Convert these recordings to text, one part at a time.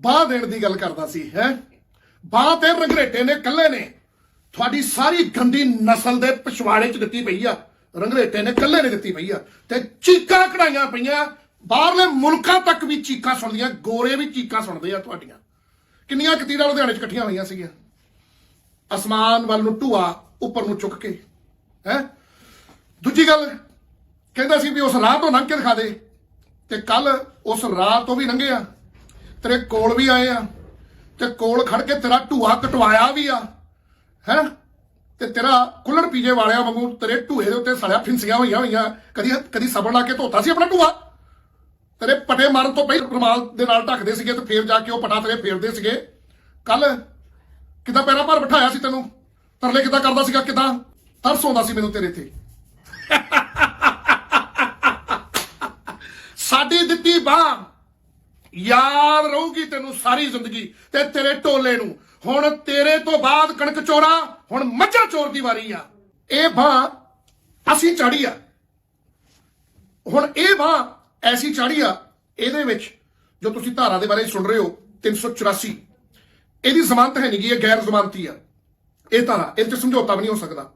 ਬਾਹ ਦੇਣ ਦੀ ਗੱਲ ਕਰਦਾ ਸੀ, ਹੈ? ਬਾਹ ਤੇ ਰੰਗਰੇਟੇ ਨੇ, ਕੱਲੇ ਨੇ। ਤੁਹਾਡੀ ਸਾਰੀ ਗੰਦੀ ਨਸਲ ਦੇ ਪਿਛਵਾੜੇ ਚ ਦਿੱਤੀ ਪਈ ਆ। ਰੰਗਰੇਟੇ ਨੇ, ਕੱਲੇ ਨੇ ਦਿੱਤੀ ਪਈ ਆ। ਤੇ ਚੀਕਾਂ ਕਢਾਈਆਂ ਪਈਆਂ। ਬਾਹਰਲੇ ਮੁਲਕਾਂ ਤੱਕ ਵੀ ਚੀਕਾਂ ਸੁਣਦੀਆਂ, ਗੋਰੇ ਵੀ ਚੀਕਾਂ ਸੁਣਦੇ ਆ ਤੁਹਾਡੀਆਂ। ਕਿੰਨੀਆਂ ਕਤੀਰਾਂ ਲੁਧਿਆਣੇ ਚ ਇਕੱਠੀਆਂ ਹੋਈਆਂ ਸੀਗੀਆਂ? ਅਸਮਾਨ ਵੱਲ ਨੂੰ ਢੂਆ, ਉੱਪਰ ਨੂੰ ਚੁੱਕ ਕੇ, ਹੈ? ਦੂਜੀ ਗੱਲ, ਕਹਿੰਦਾ ਸੀ ਵੀ ਉਸ ਰਾਹ ਤੋਂ ਲੰਘ ਕੇ ਦਿਖਾ ਦੇ। ਤੇ ਕੱਲ ਉਸ ਰਾਹ ਤੋਂ ਵੀ ਲੰਘੇ ਆ। ਤੇਰੇ ਕੋਲ ਵੀ ਆਏ ਆ ਤੇ ਕੋਲ ਖੜ ਕੇ ਤੇਰਾ ਢੂਆ ਕਟਵਾਇਆ ਵੀ ਆ, ਹੈ? ਤੇ ਤੇਰਾ ਕੁੱਲੜ ਪੀਜੇ ਵਾਲਿਆਂ ਵਾਂਗੂ ਤੇਰੇ ਢੂਹੇ ਦੇ ਉੱਤੇ ਸੜਿਆ ਫਿੰਸੀਆਂ ਹੋਈਆਂ ਹੋਈਆਂ, ਕਦੀ ਕਦੀ ਸਬਰ ਲਾ ਕੇ ਧੋਤਾ ਸੀ ਆਪਣਾ ਢੂਆ? ਤੇਰੇ ਪਟੇ ਮਾਰਨ ਤੋਂ ਪਹਿਲਾਂ ਰੁਮਾਲ ਦੇ ਨਾਲ ਢੱਕਦੇ ਸੀਗੇ ਤੇ ਫੇਰ ਜਾ ਕੇ ਉਹ ਪਟਾ ਤੇਰੇ ਫੇਰਦੇ ਸੀਗੇ। ਕੱਲ ਕਿਦਾਂ ਪੈਰਾਂ ਭਰ ਬਿਠਾਇਆ ਸੀ ਤੈਨੂੰ? ਤਰਲੇ ਕਿਦਾਂ ਕਰਦਾ ਸੀਗਾ, ਕਿਦਾਂ? ਤਰਸ ਆਉਂਦਾ ਸੀ ਮੈਨੂੰ ਤੇਰੇ ਤੇ। ਸਾਡੀ ਦਿੱਤੀ ਬਾਹ ਯਾਦ ਰਹੂਗੀ ਤੈਨੂੰ ਸਾਰੀ ਜ਼ਿੰਦਗੀ ਤੇ ਤੇਰੇ ਟੋਲੇ ਨੂੰ। ਹੁਣ ਤੇਰੇ ਤੋਂ ਬਾਅਦ ਕਣਕ ਚੋਰਾ, ਹੁਣ ਮੱਝਾਂ ਚੋਰ ਦੀ ਵਾਰੀ ਆ। ਇਹ ਬਾਹ ਅਸੀਂ ਚਾੜੀ ਆ। ਹੁਣ ਇਹ ਬਾਹ ਐਸੀ ਚਾੜੀ ਆ, ਇਹਦੇ ਵਿੱਚ ਜੋ ਤੁਸੀਂ ਧਾਰਾ ਦੇ ਬਾਰੇ ਸੁਣ ਰਹੇ ਹੋ 384 ਇਹਦੀ ਜ਼ਮਾਨਤ ਹੈ ਨਹੀਂ ਗੀ, ਇਹ ਗੈਰ ਜ਼ਮਾਨਤੀ ਆ। ਇਹ ਧਾਰਾ ਇਹ ਤੇ ਸਮਝੌਤਾ ਵੀ ਨਹੀਂ ਹੋ ਸਕਦਾ।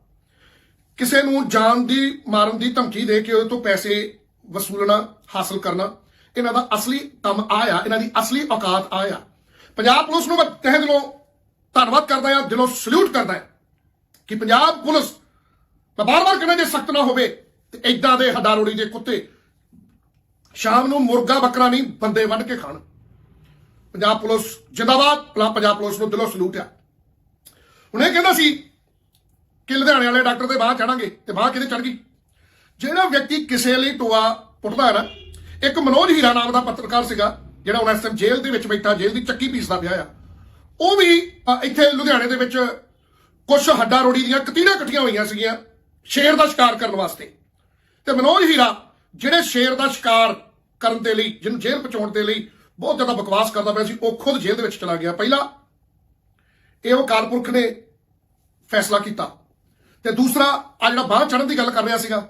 ਕਿਸੇ ਨੂੰ ਜਾਨ ਦੀ, ਮਾਰਨ ਦੀ ਧਮਕੀ ਦੇ ਕੇ ਉਹਦੇ ਤੋਂ ਪੈਸੇ ਵਸੂਲਣਾ, ਹਾਸਲ ਕਰਨਾ ਇਹਨਾਂ ਦਾ ਅਸਲੀ ਕੰਮ ਆਇਆ, ਇਹਨਾਂ ਦੀ ਅਸਲੀ ਔਕਾਤ ਆਇਆ। ਪੰਜਾਬ ਪੁਲਿਸ ਨੂੰ ਮੈਂ ਤਹਿ ਦਿਲੋਂ ਧੰਨਵਾਦ ਕਰਦਾ ਹਾਂ, ਦਿਲੋਂ ਸਲੂਟ ਕਰਦਾ ਹਾਂ ਕਿ ਪੰਜਾਬ ਪੁਲਿਸ, ਮੈਂ ਬਾਰ-ਬਾਰ ਕਹਿੰਦਾ ਜੇ ਸਖਤ ਨਾ ਹੋਵੇ, ਤੇ ਇਦਾਂ ਦੇ ਹਡਾਰੋੜੀ ਦੇ ਕੁੱਤੇ ਸ਼ਾਮ ਨੂੰ ਮੁਰਗਾ ਬੱਕਰਾ ਨਹੀਂ, ਬੰਦੇ ਵੱਢ ਕੇ ਖਾਣ। ਪੰਜਾਬ ਪੁਲਿਸ ਜਿੰਦਾਬਾਦ, ਭਲਾ ਪੰਜਾਬ ਪੁਲਿਸ ਨੂੰ ਦਿਲੋਂ ਸਲੂਟ ਆ। ਹੁਣ ਇਹ ਕਹਿੰਦਾ ਸੀ ਕਿ ਲੁਧਿਆਣੇ ਵਾਲੇ ਡਾਕਟਰ ਦੇ ਬਾਹ ਚੜਾਂਗੇ ਤੇ ਬਾਹ ਕਿਤੇ ਚੜ ਗਈ। ਜਿਹੜਾ ਵਿਅਕਤੀ ਕਿਸੇ ਲਈ ਟੋਆ ਪੁੱਟਦਾ ਹੈ ਨਾ ਇੱਕ ਮਨੋਜ ਹੀਰਾ ਨਾਮ ਦਾ ਪੱਤਰਕਾਰ ਸੀਗਾ, ਜਿਹੜਾ ਹੁਣ ਇਸ ਟਾਈਮ ਜੇਲ੍ਹ ਦੇ ਵਿੱਚ ਬੈਠਾ, ਜੇਲ੍ਹ ਦੀ ਚੱਕੀ ਪੀਸਦਾ ਪਿਆ ਆ ਉਹ ਵੀ ਇੱਥੇ ਲੁਧਿਆਣੇ ਦੇ ਵਿੱਚ ਕੁਝ ਹੱਡਾ ਰੋੜੀ ਦੀਆਂ ਕਤੀਰਾਂ ਇਕੱਠੀਆਂ ਹੋਈਆਂ ਸੀਗੀਆਂ ਸ਼ੇਰ ਦਾ ਸ਼ਿਕਾਰ ਕਰਨ ਵਾਸਤੇ। ਤੇ ਮਨੋਜ ਹੀਰਾ, ਜਿਹੜੇ ਸ਼ੇਰ ਦਾ ਸ਼ਿਕਾਰ ਕਰਨ ਦੇ ਲਈ, ਜਿਹਨੂੰ ਜੇਲ੍ਹ ਪਹੁੰਚਾਉਣ ਦੇ ਲਈ ਬਹੁਤ ਜ਼ਿਆਦਾ ਬਕਵਾਸ ਕਰਦਾ ਪਿਆ ਸੀ, ਉਹ ਖੁਦ ਜੇਲ੍ਹ ਦੇ ਵਿੱਚ ਚਲਾ ਗਿਆ। ਪਹਿਲਾ ਇਹ ਉਹ ਕਾਲਪੁਰਖ ਨੇ ਫੈਸਲਾ ਕੀਤਾ। ਤੇ ਦੂਸਰਾ, ਆ ਜਿਹੜਾ ਬਾਹਰ ਚੜਨ ਦੀ ਗੱਲ ਕਰ ਰਿਹਾ ਸੀਗਾ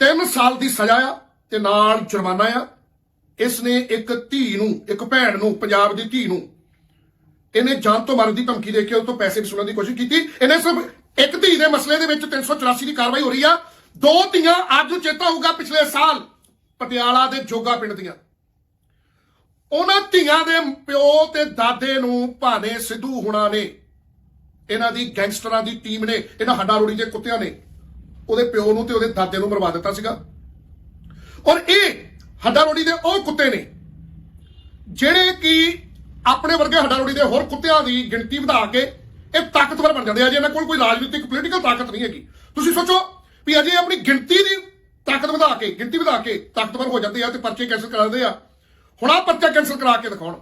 3 ਸਾਲ ਦੀ ਸਜ਼ਾ ਆ ਤੇ ਨਾਲ ਜੁਰਮਾਨਾ ਆ। ਇਸ ਨੇ ਇੱਕ ਧੀ ਨੂੰ, ਇੱਕ ਭੈਣ ਨੂੰ, ਪੰਜਾਬ ਦੀ ਧੀ ਨੂੰ, ਇਹਨੇ ਜਾਨ ਤੋਂ ਮਰਨ ਦੀ ਧਮਕੀ ਦੇ ਕੇ ਉਹ ਤੋਂ ਪੈਸੇ ਵਸੂਲਣ ਦੀ ਕੋਸ਼ਿਸ਼ ਕੀਤੀ। ਇਹਨੇ ਸਿਰਫ ਇੱਕ ਧੀ ਦੇ ਮਸਲੇ ਦੇ ਵਿੱਚ 384 ਦੀ ਕਾਰਵਾਈ ਹੋ ਰਹੀ ਆ। ਦੋ ਧੀਆਂ ਅੱਜ ਚੇਤਾ ਹੋਊਗਾ ਪਿਛਲੇ ਸਾਲ ਪਟਿਆਲਾ ਦੇ ਜੋਗਾ ਪਿੰਡ ਦੀਆਂ। ਉਹਨਾਂ ਧੀਆਂ ਦੇ ਪਿਓ ਤੇ ਦਾਦੇ ਨੂੰ ਭਾਵੇਂ ਸਿੱਧੂ ਹੁਣਾਂ ਨੇ, ਇਹਨਾਂ ਦੀ ਗੈਂਗਸਟਰਾਂ ਦੀ ਟੀਮ ਨੇ, ਇਹਨਾਂ ਹੱਡਾ ਰੋੜੀ ਦੇ ਕੁੱਤਿਆਂ ਨੇ, ਉਹਦੇ ਪਿਓ ਨੂੰ ਤੇ ਉਹਦੇ ਦਾਦੇ ਨੂੰ ਮਰਵਾ ਦਿੱਤਾ ਸੀਗਾ। ਔਰ ਇਹ ਹੱਡਾ ਰੋੜੀ ਦੇ ਉਹ ਕੁੱਤੇ ਨੇ, ਜਿਹੜੇ ਕਿ ਆਪਣੇ ਵਰਗੇ ਹੱਡਾ ਰੋੜੀ ਦੇ ਹੋਰ ਕੁੱਤਿਆਂ ਦੀ ਗਿਣਤੀ ਵਧਾ ਕੇ ਇਹ ਤਾਕਤਵਰ ਬਣ ਜਾਂਦੇ ਆ। ਜੇ ਇਹਨਾਂ ਕੋਲ ਕੋਈ ਰਾਜਨੀਤਿਕ ਪੋਲੀਟੀਕਲ ਤਾਕਤ ਨਹੀਂ ਹੈਗੀ। ਤੁਸੀਂ ਸੋਚੋ ਵੀ ਅਜੇ ਆਪਣੀ ਗਿਣਤੀ ਦੀ ਤਾਕਤ ਵਧਾ ਕੇ, ਗਿਣਤੀ ਵਧਾ ਕੇ ਤਾਕਤਵਰ ਹੋ ਜਾਂਦੇ ਆ ਤੇ ਪਰਚੇ ਕੈਂਸਲ ਕਰਾ ਦਿੰਦੇ ਆ। ਹੁਣ ਆ ਪਰਚਾ ਕੈਂਸਲ ਕਰਾ ਕੇ ਦਿਖਾਉਣ।